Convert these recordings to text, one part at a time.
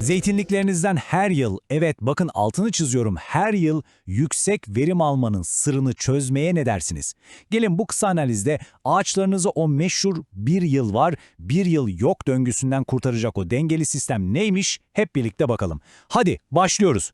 Zeytinliklerinizden her yıl, evet bakın altını çiziyorum, her yıl yüksek verim almanın sırrını çözmeye ne dersiniz? Gelin bu kısa analizde ağaçlarınızı o meşhur bir yıl var, bir yıl yok döngüsünden kurtaracak o dengeli sistem neymiş hep birlikte bakalım. Hadi başlıyoruz.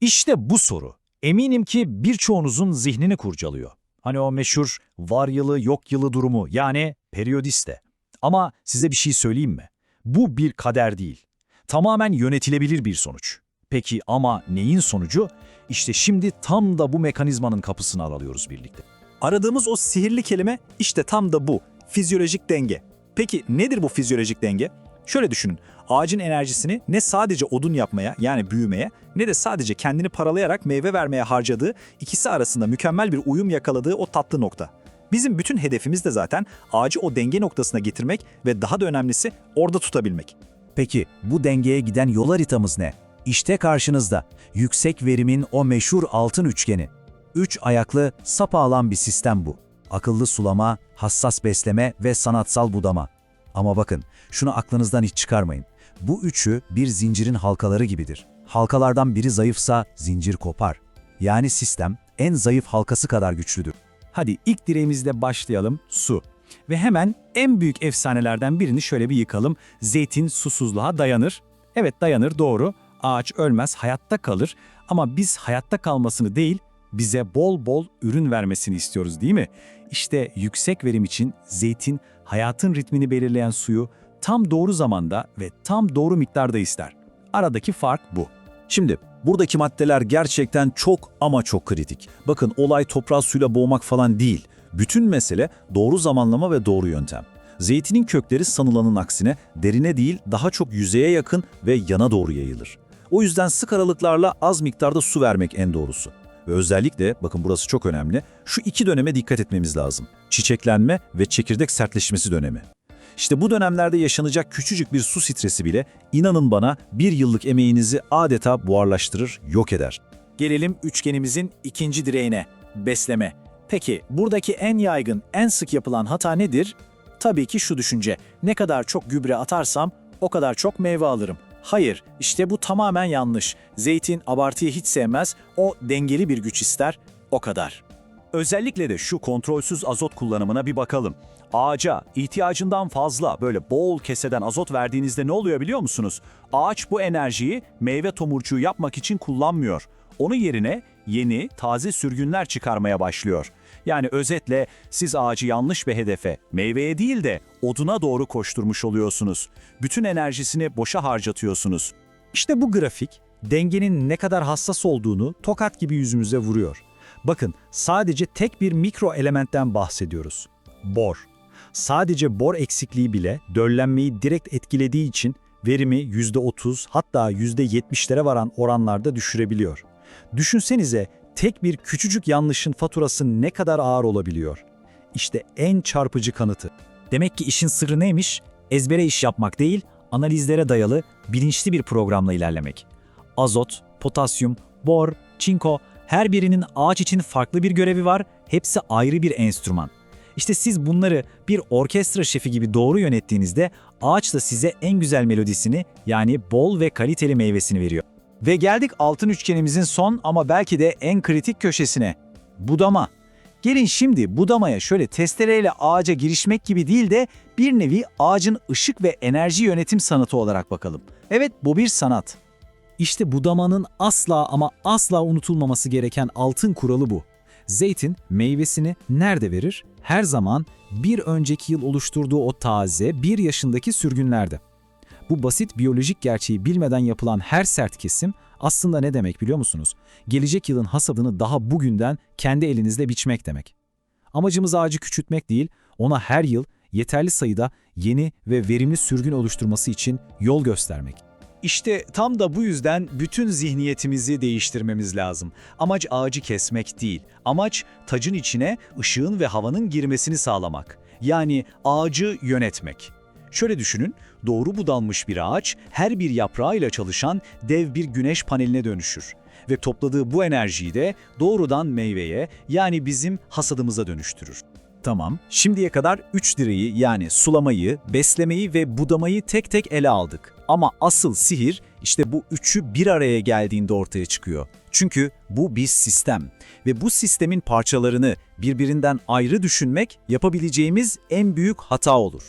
İşte bu soru. Eminim ki birçoğunuzun zihnini kurcalıyor. Hani o meşhur var yılı yok yılı durumu yani periyodiste. Ama size bir şey söyleyeyim mi? Bu bir kader değil. Tamamen yönetilebilir bir sonuç. Peki ama neyin sonucu? İşte şimdi tam da bu mekanizmanın kapısını aralıyoruz birlikte. Aradığımız o sihirli kelime işte tam da bu. Fizyolojik denge. Peki nedir bu fizyolojik denge? Şöyle düşünün. Ağacın enerjisini ne sadece odun yapmaya yani büyümeye ne de sadece kendini paralayarak meyve vermeye harcadığı ikisi arasında mükemmel bir uyum yakaladığı o tatlı nokta. Bizim bütün hedefimiz de zaten ağacı o denge noktasına getirmek ve daha da önemlisi orada tutabilmek. Peki bu dengeye giden yol haritamız ne? İşte karşınızda yüksek verimin o meşhur altın üçgeni. Üç ayaklı, sapağalan bir sistem bu. Akıllı sulama, hassas besleme ve sanatsal budama. Ama bakın, şunu aklınızdan hiç çıkarmayın. Bu üçü bir zincirin halkaları gibidir. Halkalardan biri zayıfsa zincir kopar. Yani sistem en zayıf halkası kadar güçlüdür. Hadi ilk direğimizle başlayalım, su. Ve hemen en büyük efsanelerden birini şöyle bir yıkalım. Zeytin susuzluğa dayanır. Evet dayanır doğru. Ağaç ölmez, hayatta kalır. Ama biz hayatta kalmasını değil, bize bol bol ürün vermesini istiyoruz değil mi? İşte yüksek verim için zeytin hayatın ritmini belirleyen suyu tam doğru zamanda ve tam doğru miktarda ister. Aradaki fark bu. Şimdi buradaki maddeler gerçekten çok ama çok kritik. Bakın olay toprağı suyla boğmak falan değil. Bütün mesele doğru zamanlama ve doğru yöntem. Zeytinin kökleri sanılanın aksine derine değil daha çok yüzeye yakın ve yana doğru yayılır. O yüzden sık aralıklarla az miktarda su vermek en doğrusu. Ve özellikle, bakın burası çok önemli, şu iki döneme dikkat etmemiz lazım. Çiçeklenme ve çekirdek sertleşmesi dönemi. İşte bu dönemlerde yaşanacak küçücük bir su stresi bile inanın bana bir yıllık emeğinizi adeta buharlaştırır, yok eder. Gelelim üçgenimizin ikinci direğine, besleme. Peki buradaki en yaygın, en sık yapılan hata nedir? Tabii ki şu düşünce, ne kadar çok gübre atarsam o kadar çok meyve alırım. Hayır, işte bu tamamen yanlış. Zeytin abartıyı hiç sevmez, o dengeli bir güç ister, o kadar. Özellikle de şu kontrolsüz azot kullanımına bir bakalım. Ağaca ihtiyacından fazla böyle bol keseden azot verdiğinizde ne oluyor biliyor musunuz? Ağaç bu enerjiyi meyve tomurcuğu yapmak için kullanmıyor. Onun yerine yeni, taze sürgünler çıkarmaya başlıyor. Yani özetle siz ağacı yanlış bir hedefe, meyveye değil de oduna doğru koşturmuş oluyorsunuz. Bütün enerjisini boşa harcatıyorsunuz. İşte bu grafik dengenin ne kadar hassas olduğunu tokat gibi yüzümüze vuruyor. Bakın sadece tek bir mikro elementten bahsediyoruz. Bor. Sadece bor eksikliği bile döllenmeyi direkt etkilediği için verimi %30 hatta %70'lere varan oranlarda düşürebiliyor. Düşünsenize tek bir küçücük yanlışın faturası ne kadar ağır olabiliyor. İşte en çarpıcı kanıtı. Demek ki işin sırrı neymiş? Ezbere iş yapmak değil, analizlere dayalı, bilinçli bir programla ilerlemek. Azot, potasyum, bor, çinko her birinin ağaç için farklı bir görevi var, hepsi ayrı bir enstrüman. İşte siz bunları bir orkestra şefi gibi doğru yönettiğinizde ağaç da size en güzel melodisini yani bol ve kaliteli meyvesini veriyor. Ve geldik altın üçgenimizin son ama belki de en kritik köşesine. Budama. Gelin şimdi budamaya şöyle testereyle ağaca girişmek gibi değil de bir nevi ağacın ışık ve enerji yönetim sanatı olarak bakalım. Evet bu bir sanat. İşte budamanın asla ama asla unutulmaması gereken altın kuralı bu. Zeytin meyvesini nerede verir? Her zaman bir önceki yıl oluşturduğu o taze bir yaşındaki sürgünlerde. Bu basit biyolojik gerçeği bilmeden yapılan her sert kesim aslında ne demek biliyor musunuz? Gelecek yılın hasadını daha bugünden kendi elinizle biçmek demek. Amacımız ağacı küçültmek değil, ona her yıl yeterli sayıda yeni ve verimli sürgün oluşturması için yol göstermek. İşte tam da bu yüzden bütün zihniyetimizi değiştirmemiz lazım. Amaç ağacı kesmek değil. Amaç tacın içine ışığın ve havanın girmesini sağlamak. Yani ağacı yönetmek. Şöyle düşünün, doğru budanmış bir ağaç her bir yaprağıyla çalışan dev bir güneş paneline dönüşür. Ve topladığı bu enerjiyi de doğrudan meyveye yani bizim hasadımıza dönüştürür. Tamam, şimdiye kadar üç direği yani sulamayı, beslemeyi ve budamayı tek tek ele aldık. Ama asıl sihir işte bu üçü bir araya geldiğinde ortaya çıkıyor. Çünkü bu bir sistem ve bu sistemin parçalarını birbirinden ayrı düşünmek yapabileceğimiz en büyük hata olur.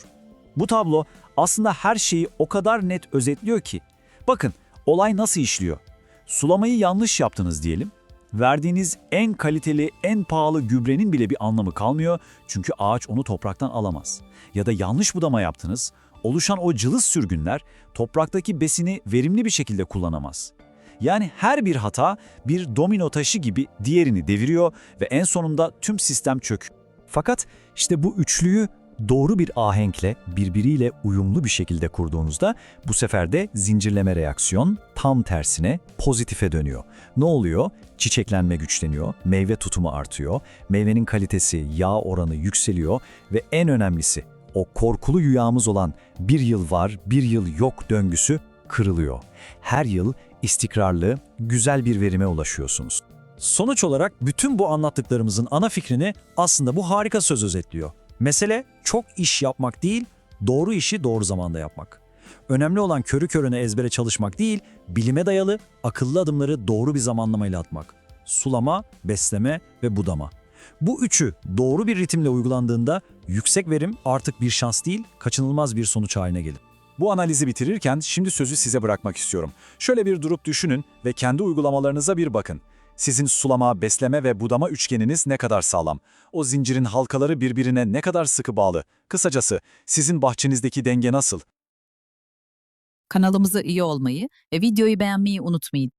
Bu tablo aslında her şeyi o kadar net özetliyor ki. Bakın olay nasıl işliyor? Sulamayı yanlış yaptınız diyelim. Verdiğiniz en kaliteli, en pahalı gübrenin bile bir anlamı kalmıyor çünkü ağaç onu topraktan alamaz. Ya da yanlış budama yaptınız, oluşan o cılız sürgünler topraktaki besini verimli bir şekilde kullanamaz. Yani her bir hata bir domino taşı gibi diğerini deviriyor ve en sonunda tüm sistem çök. Fakat işte bu üçlüyü doğru bir ahenkle, birbiriyle uyumlu bir şekilde kurduğunuzda bu sefer de zincirleme reaksiyon tam tersine pozitife dönüyor. Ne oluyor? Çiçeklenme güçleniyor, meyve tutumu artıyor, meyvenin kalitesi, yağ oranı yükseliyor ve en önemlisi o korkulu yuyağımız olan bir yıl var, bir yıl yok döngüsü kırılıyor. Her yıl istikrarlı, güzel bir verime ulaşıyorsunuz. Sonuç olarak bütün bu anlattıklarımızın ana fikrini aslında bu harika söz özetliyor. Mesele çok iş yapmak değil, doğru işi doğru zamanda yapmak. Önemli olan körü körüne ezbere çalışmak değil, bilime dayalı, akıllı adımları doğru bir zamanlamayla atmak. Sulama, besleme ve budama. Bu üçü doğru bir ritimle uygulandığında yüksek verim artık bir şans değil, kaçınılmaz bir sonuç haline gelir. Bu analizi bitirirken şimdi sözü size bırakmak istiyorum. Şöyle bir durup düşünün ve kendi uygulamalarınıza bir bakın. Sizin sulama, besleme ve budama üçgeniniz ne kadar sağlam? O zincirin halkaları birbirine ne kadar sıkı bağlı? Kısacası sizin bahçenizdeki denge nasıl? Kanalımıza üye olmayı ve videoyu beğenmeyi unutmayın.